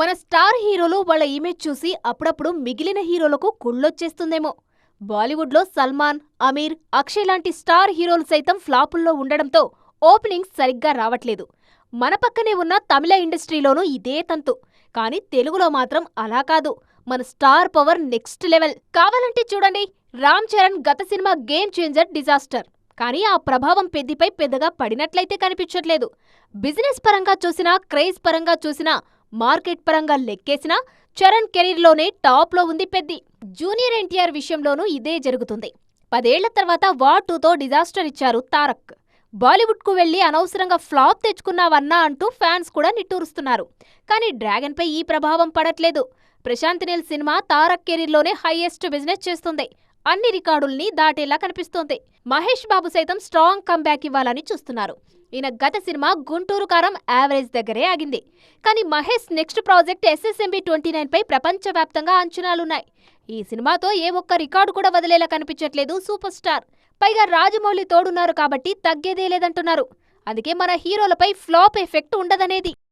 మన స్టార్ హీరోలు వాళ్ళ ఇమేజ్ చూసి అప్పుడప్పుడు మిగిలిన హీరోలకు కుళ్ళొచ్చేస్తుందేమో. బాలీవుడ్లో సల్మాన్ అమీర్ అక్షయ్ లాంటి స్టార్ హీరోలు సైతం ఫ్లాపుల్లో ఉండడంతో ఓపెనింగ్స్ సరిగ్గా రావట్లేదు. మన పక్కనే ఉన్న తమిళ ఇండస్ట్రీలోనూ ఇదే తంతు. కానీ తెలుగులో మాత్రం అలా కాదు. మన స్టార్ పవర్ నెక్స్ట్ లెవెల్. కావాలంటే చూడండి రామ్ చరణ్ గత సినిమా గేమ్ చేంజర్ డిజాస్టర్. కానీ ఆ ప్రభావం పెద్దిపై పెద్దగా పడినట్లయితే కనిపించట్లేదు. బిజినెస్ పరంగా చూసినా క్రేజ్ పరంగా చూసినా మార్కెట్ పరంగా లెక్కేసినా చరణ్ కెరీర్లోనే టాప్లో ఉంది పెద్ది. జూనియర్ ఎన్టీఆర్ విషయంలోనూ ఇదే జరుగుతుంది. పదేళ్ళ తర్వాత వార్ టూతో డిజాస్టర్ ఇచ్చారు తారక్. బాలీవుడ్కు వెళ్ళి అనవసరంగా ఫ్లాప్ తెచ్చుకున్నావన్నా అంటూ ఫ్యాన్స్ కూడా నిట్టూరుస్తున్నారు. కానీ డ్రాగన్పై ఈ ప్రభావం పడట్లేదు. ప్రశాంత్ నీల్ సినిమా తారక్ కెరీర్లోనే హైయెస్ట్ బిజినెస్ చేస్తుంది. అన్ని రికార్డుల్ని దాటేలా కనిపిస్తోంది. మహేష్ బాబు సైతం స్ట్రాంగ్ కంబ్యాక్ ఇవ్వాలని చూస్తున్నారు. ఈయన గత సినిమా గుంటూరు కారం యావరేజ్ దగ్గరే ఆగింది. కానీ Mahesh next project SSMB twenty nine పై ప్రపంచవ్యాప్తంగా అంచనాలున్నాయి. ఈ సినిమాతో ఏ ఒక్క రికార్డు కూడా వదిలేలా కనిపించట్లేదు సూపర్ స్టార్. పైగా రాజమౌళి తోడున్నారు కాబట్టి తగ్గేదే లేదంటున్నారు. అందుకే మన హీరోలపై ఫ్లాప్ ఎఫెక్ట్ ఉండదనేది.